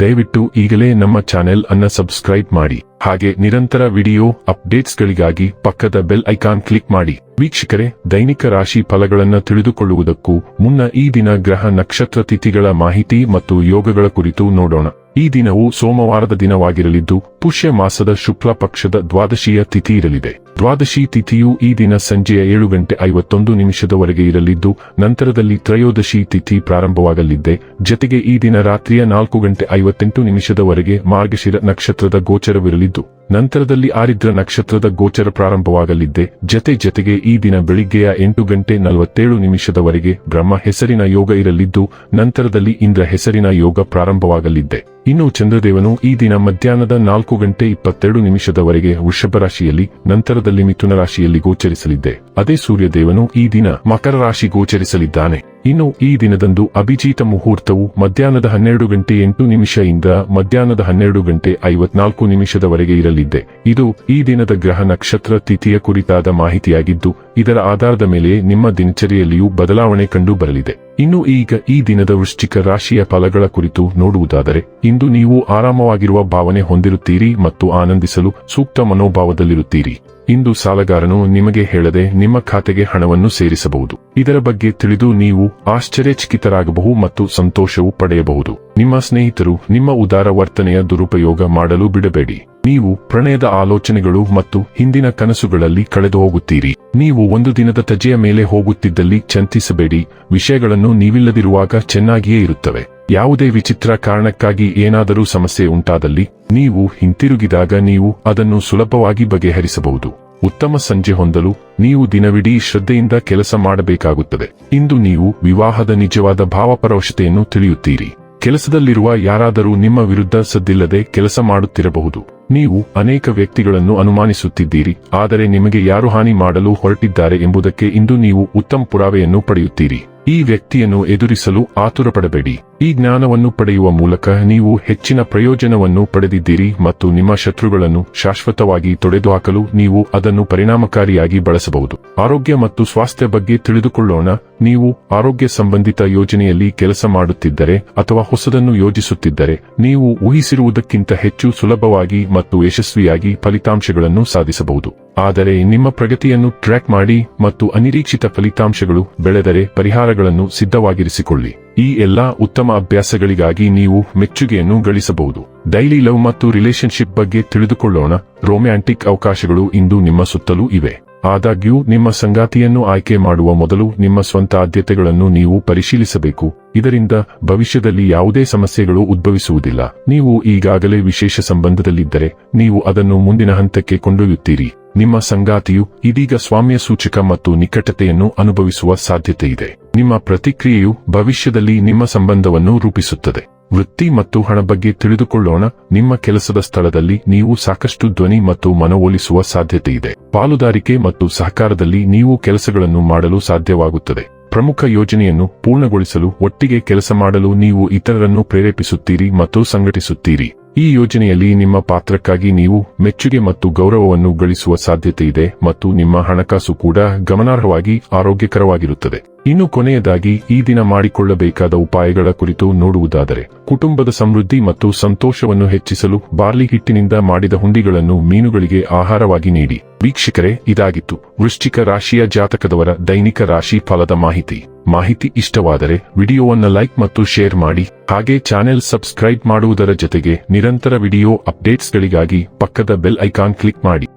ದಯವಿಟ್ಟು ಈಗಲೇ ನಮ್ಮ ಚಾನೆಲ್ ಅನ್ನ ಸಬ್ಸ್ಕ್ರೈಬ್ ಮಾಡಿ. ಹಾಗೆ ನಿರಂತರ ವಿಡಿಯೋ ಅಪ್ಡೇಟ್ಸ್ಗಳಿಗಾಗಿ ಪಕ್ಕದ ಬೆಲ್ ಐಕಾನ್ ಕ್ಲಿಕ್ ಮಾಡಿ. ವೀಕ್ಷಕರೇ, ದೈನಿಕ ರಾಶಿ ಫಲಗಳನ್ನು ತಿಳಿದುಕೊಳ್ಳುವುದಕ್ಕೂ ಮುನ್ನ ಈ ದಿನ ಗ್ರಹ ನಕ್ಷತ್ರ ತಿಥಿಗಳ ಮಾಹಿತಿ ಮತ್ತು ಯೋಗಗಳ ಕುರಿತು ನೋಡೋಣ. ಈ ದಿನವು ಸೋಮವಾರದ ದಿನವಾಗಿರಲಿದ್ದು, ಪುಷ್ಯ ಮಾಸದ ಶುಕ್ಲ ಪಕ್ಷದ ದ್ವಾದಶಿಯ ತಿಥಿ ಇರಲಿದೆ. ದ್ವಾದಶಿ ತಿಥಿಯು ಈ ದಿನ ಸಂಜೆಯ ಏಳು ಗಂಟೆ ಐವತ್ತೊಂದು ನಿಮಿಷದವರೆಗೆ ಇರಲಿದ್ದು, ನಂತರದಲ್ಲಿ ತ್ರಯೋದಶಿ ತಿಥಿ ಪ್ರಾರಂಭವಾಗಲಿದ್ದೆ. ಜತೆಗೆ ಈ ದಿನ ರಾತ್ರಿಯ ನಾಲ್ಕು ಗಂಟೆ ಐವತ್ತೆಂಟು ನಿಮಿಷದವರೆಗೆ ಮಾರ್ಗಶಿರ ನಕ್ಷತ್ರದ ಗೋಚರವಿರಲಿದ್ದು, ನಂತರದಲ್ಲಿ ಆರಿದ್ರ ನಕ್ಷತ್ರದ ಗೋಚರ ಪ್ರಾರಂಭವಾಗಲಿದ್ದೆ. ಜತೆ ಜತೆಗೆ ಈ ದಿನ ಬೆಳಿಗ್ಗೆಯ ಎಂಟು ಗಂಟೆ ನಲವತ್ತೇಳು ನಿಮಿಷದವರೆಗೆ ಬ್ರಹ್ಮ ಹೆಸರಿನ ಯೋಗ ಇರಲಿದ್ದು, ನಂತರದಲ್ಲಿ ಇಂದ್ರ ಹೆಸರಿನ ಯೋಗ ಪ್ರಾರಂಭವಾಗಲಿದ್ದೆ. ಇನ್ನು ಚಂದ್ರದೇವನು ಈ ದಿನ ಮಧ್ಯಾಹ್ನದ ನಾಲ್ಕು ಗಂಟೆ ಇಪ್ಪತ್ತೆರಡು ನಿಮಿಷದವರೆಗೆ ವೃಷಭ ರಾಶಿಯಲ್ಲಿ, ನಂತರದಲ್ಲಿ ಮಿಥುನ ರಾಶಿಯಲ್ಲಿ ಗೋಚರಿಸಲಿದ್ದೆ. ಅದೇ ಸೂರ್ಯದೇವನು ಈ ದಿನ ಮಕರ ರಾಶಿ ಗೋಚರಿಸಲಿದ್ದಾನೆ. ಇನ್ನು ಈ ದಿನದಂದು ಅಭಿಜಿತ ಮುಹೂರ್ತವು ಮಧ್ಯಾಹ್ನದ ಹನ್ನೆರಡು ಗಂಟೆ ಎಂಟು ನಿಮಿಷದಿಂದ ಮಧ್ಯಾಹ್ನದ ಹನ್ನೆರಡು ಗಂಟೆ ಐವತ್ನಾಲ್ಕು ನಿಮಿಷದವರೆಗೆ ಇರಲಿದ್ದೆ. ಇದು ಈ ದಿನದ ಗ್ರಹ ನಕ್ಷತ್ರ ತಿಥಿಯ ಕುರಿತಾದ ಮಾಹಿತಿಯಾಗಿದ್ದು, ಇದರ ಆಧಾರದ ಮೇಲೆ ನಿಮ್ಮ ದಿನಚರಿಯಲ್ಲಿಯೂ ಬದಲಾವಣೆ ಕಂಡು ಬರಲಿದೆ. ಇನ್ನು ಈಗ ಈ ದಿನದ ವೃಶ್ಚಿಕ ರಾಶಿಯ ಫಲಗಳ ಕುರಿತು ನೋಡುವುದಾದರೆ, ಇಂದು ನೀವು ಆರಾಮವಾಗಿರುವ ಭಾವನೆ ಹೊಂದಿರುತ್ತೀರಿ ಮತ್ತು ಆನಂದಿಸಲು ಸೂಕ್ತ ಮನೋಭಾವದಲ್ಲಿರುತ್ತೀರಿ. ಇಂದು ಸಾಲಗಾರನು ನಿಮಗೆ ಹೇಳದೆ ನಿಮ್ಮ ಖಾತೆಗೆ ಹಣವನ್ನು ಸೇರಿಸಬಹುದು. ಇದರ ಬಗ್ಗೆ ತಿಳಿದು ನೀವು ಆಶ್ಚರ್ಯಚಕಿತರಾಗಬಹುದು ಮತ್ತು ಸಂತೋಷವೂ ಪಡೆಯಬಹುದು. ನಿಮ್ಮ ಸ್ನೇಹಿತರು ನಿಮ್ಮ ಉದಾರ ವರ್ತನೆಯ ದುರುಪಯೋಗ ಮಾಡಲು ಬಿಡಬೇಡಿ. ನೀವು ಪ್ರಣಯದ ಆಲೋಚನೆಗಳು ಮತ್ತು ಹಿಂದಿನ ಕನಸುಗಳಲ್ಲಿ ಕಳೆದು ಹೋಗುತ್ತೀರಿ. ನೀವು ಒಂದು ದಿನದ ತಜೆಯ ಮೇಲೆ ಹೋಗುತ್ತಿದ್ದಲ್ಲಿ ಚಿಂತಿಸಬೇಡಿ. ವಿಷಯಗಳನ್ನು ನೀವಿಲ್ಲದಿರುವಾಗ ಚೆನ್ನಾಗಿಯೇ ಇರುತ್ತವೆ. ಯಾವುದೇ ವಿಚಿತ್ರ ಕಾರಣಕ್ಕಾಗಿ ಏನಾದರೂ ಸಮಸ್ಯೆ ಉಂಟಾದಲ್ಲಿ ನೀವು ಹಿಂತಿರುಗಿದಾಗ ನೀವು ಅದನ್ನು ಸುಲಭವಾಗಿ ಬಗೆಹರಿಸಬಹುದು. ಉತ್ತಮ ಸಂಜೆ ಹೊಂದಲು ನೀವು ದಿನವಿಡೀ ಶ್ರದ್ಧೆಯಿಂದ ಕೆಲಸ ಮಾಡಬೇಕಾಗುತ್ತದೆ. ಇಂದು ನೀವು ವಿವಾಹದ ನಿಜವಾದ ಭಾವಪರವಶತೆಯನ್ನು ತಿಳಿಯುತ್ತೀರಿ. ಕೆಲಸದಲ್ಲಿರುವ ಯಾರಾದರೂ ನಿಮ್ಮ ವಿರುದ್ಧ ಸದ್ದಿಲ್ಲದೆ ಕೆಲಸ ಮಾಡುತ್ತಿರಬಹುದು. ನೀವು ಅನೇಕ ವ್ಯಕ್ತಿಗಳನ್ನು ಅನುಮಾನಿಸುತ್ತಿದ್ದೀರಿ, ಆದರೆ ನಿಮಗೆ ಯಾರು ಹಾನಿ ಮಾಡಲು ಹೊರಟಿದ್ದಾರೆ ಎಂಬುದಕ್ಕೆ ಇಂದು ನೀವು ಉತ್ತಮ ಪುರಾವೆಯನ್ನು ಪಡೆಯುತ್ತೀರಿ. ಈ ವ್ಯಕ್ತಿಯನ್ನು ಎದುರಿಸಲು ಆತುರಪಡಬೇಡಿ. ಈ ಜ್ಞಾನವನ್ನು ಪಡೆಯುವ ಮೂಲಕ ನೀವು ಹೆಚ್ಚಿನ ಪ್ರಯೋಜನವನ್ನು ಪಡೆದಿದ್ದೀರಿ ಮತ್ತು ನಿಮ್ಮ ಶತ್ರುಗಳನ್ನು ಶಾಶ್ವತವಾಗಿ ತೊಡೆದುಹಾಕಲು ನೀವು ಅದನ್ನು ಪರಿಣಾಮಕಾರಿಯಾಗಿ ಬಳಸಬಹುದು. ಆರೋಗ್ಯ ಮತ್ತು ಸ್ವಾಸ್ಥ್ಯ ಬಗ್ಗೆ ತಿಳಿದುಕೊಳ್ಳೋಣ. ನೀವು ಆರೋಗ್ಯ ಸಂಬಂಧಿತ ಯೋಜನೆಯಲ್ಲಿ ಕೆಲಸ ಮಾಡುತ್ತಿದ್ದರೆ ಅಥವಾ ಹೊಸದನ್ನು ಯೋಜಿಸುತ್ತಿದ್ದರೆ, ನೀವು ಊಹಿಸಿರುವುದಕ್ಕಿಂತ ಹೆಚ್ಚು ಸುಲಭವಾಗಿ ಮತ್ತು ಯಶಸ್ವಿಯಾಗಿ ಫಲಿತಾಂಶಗಳನ್ನು ಸಾಧಿಸಬಹುದು. ಆದರೆ ನಿಮ್ಮ ಪ್ರಗತಿಯನ್ನು ಟ್ರ್ಯಾಕ್ ಮಾಡಿ ಮತ್ತು ಅನಿರೀಕ್ಷಿತ ಫಲಿತಾಂಶಗಳು ಬೆಳೆದರೆ ಪರಿಹಾರಗಳನ್ನು ಸಿದ್ಧವಾಗಿರಿಸಿಕೊಳ್ಳಿ. ಈ ಎಲ್ಲಾ ಉತ್ತಮ ಅಭ್ಯಾಸಗಳಿಗಾಗಿ ನೀವು ಮೆಚ್ಚುಗೆಯನ್ನು ಗಳಿಸಬಹುದು. ಡೈಲಿ ಲವ್ ಮತ್ತು ರಿಲೇಶನ್ಶಿಪ್ ಬಗ್ಗೆ ತಿಳಿದುಕೊಳ್ಳೋಣ. ರೊಮ್ಯಾಂಟಿಕ್ ಅವಕಾಶಗಳು ಇಂದು ನಿಮ್ಮ ಸುತ್ತಲೂ ಇವೆ. ಆದಾಗ್ಯೂ, ನಿಮ್ಮ ಸಂಗಾತಿಯನ್ನು ಆಯ್ಕೆ ಮಾಡುವ ಮೊದಲು ನಿಮ್ಮ ಸ್ವಂತ ಆದ್ಯತೆಗಳನ್ನು ನೀವು ಪರಿಶೀಲಿಸಬೇಕು. ಇದರಿಂದ ಭವಿಷ್ಯದಲ್ಲಿ ಯಾವುದೇ ಸಮಸ್ಯೆಗಳು ಉದ್ಭವಿಸುವುದಿಲ್ಲ. ನೀವು ಈಗಾಗಲೇ ವಿಶೇಷ ಸಂಬಂಧದಲ್ಲಿದ್ದರೆ, ನೀವು ಅದನ್ನು ಮುಂದಿನ ಹಂತಕ್ಕೆ ಕೊಂಡೊಯ್ಯುತ್ತೀರಿ. ನಿಮ್ಮ ಸಂಗಾತಿಯು ಇದೀಗ ಸ್ವಾಮ್ಯ ಸೂಚಕ ಮತ್ತು ನಿಕಟತೆಯನ್ನು ಅನುಭವಿಸುವ ಸಾಧ್ಯತೆಯಿದೆ. ನಿಮ್ಮ ಪ್ರತಿಕ್ರಿಯೆಯು ಭವಿಷ್ಯದಲ್ಲಿ ನಿಮ್ಮ ಸಂಬಂಧವನ್ನು ರೂಪಿಸುತ್ತದೆ. ವೃತ್ತಿ ಮತ್ತು ಹಣ ಬಗ್ಗೆ ತಿಳಿದುಕೊಳ್ಳೋಣ. ನಿಮ್ಮ ಕೆಲಸದ ಸ್ಥಳದಲ್ಲಿ ನೀವು ಸಾಕಷ್ಟು ಧ್ವನಿ ಮತ್ತು ಮನವೊಲಿಸುವ ಸಾಧ್ಯತೆ ಇದೆ ಪಾಲುದಾರಿಕೆ ಮತ್ತು ಸಹಕಾರದಲ್ಲಿ ನೀವು ಕೆಲಸಗಳನ್ನು ಮಾಡಲು ಸಾಧ್ಯವಾಗುತ್ತದೆ. ಪ್ರಮುಖ ಯೋಜನೆಯನ್ನು ಪೂರ್ಣಗೊಳಿಸಲು ಒಟ್ಟಿಗೆ ಕೆಲಸ ಮಾಡಲು ನೀವು ಇತರರನ್ನು ಪ್ರೇರೇಪಿಸುತ್ತೀರಿ ಮತ್ತು ಸಂಘಟಿಸುತ್ತೀರಿ. ಈ ಯೋಜನೆಯಲ್ಲಿ ನಿಮ್ಮ ಪಾತ್ರಕ್ಕಾಗಿ ನೀವು ಮೆಚ್ಚುಗೆ ಮತ್ತು ಗೌರವವನ್ನು ಗಳಿಸುವ ಸಾಧ್ಯತೆ ಇದೆ ಮತ್ತು ನಿಮ್ಮ ಹಣಕಾಸು ಕೂಡ ಗಮನಾರ್ಹವಾಗಿ ಆರೋಗ್ಯಕರವಾಗಿರುತ್ತದೆ. ಇನ್ನು ಕೊನೆಯದಾಗಿ ಈ ದಿನ ಮಾಡಿಕೊಳ್ಳಬೇಕಾದ ಉಪಾಯಗಳ ಕುರಿತು ನೋಡುವುದಾದರೆ, ಕುಟುಂಬದ ಸಮೃದ್ಧಿ ಮತ್ತು ಸಂತೋಷವನ್ನು ಹೆಚ್ಚಿಸಲು ಬಾರ್ಲಿ ಹಿಟ್ಟಿನಿಂದ ಮಾಡಿದ ಹುಂಡಿಗಳನ್ನು ಮೀನುಗಳಿಗೆ ಆಹಾರವಾಗಿ ನೀಡಿ. ವೀಕ್ಷಕರೇ, ಇದಾಗಿತ್ತು ವೃಶ್ಚಿಕ ರಾಶಿಯ ಜಾತಕದವರ ದೈನಿಕ ರಾಶಿ ಫಲದ ಮಾಹಿತಿ. ಮಾಹಿತಿ ಇಷ್ಟವಾದರೆ ವಿಡಿಯೋವನ್ನು ಲೈಕ್ ಮತ್ತು ಶೇರ್ ಮಾಡಿ, ಹಾಗೆ ಚಾನೆಲ್ ಸಬ್ಸ್ಕ್ರೈಬ್ ಮಾಡುವುದರ ಜೊತೆಗೆ ನಿರಂತರ ವಿಡಿಯೋ ಅಪ್ಡೇಟ್ಸ್ಗಳಿಗಾಗಿ ಪಕ್ಕದ ಬೆಲ್ ಐಕಾನ್ ಕ್ಲಿಕ್ ಮಾಡಿ.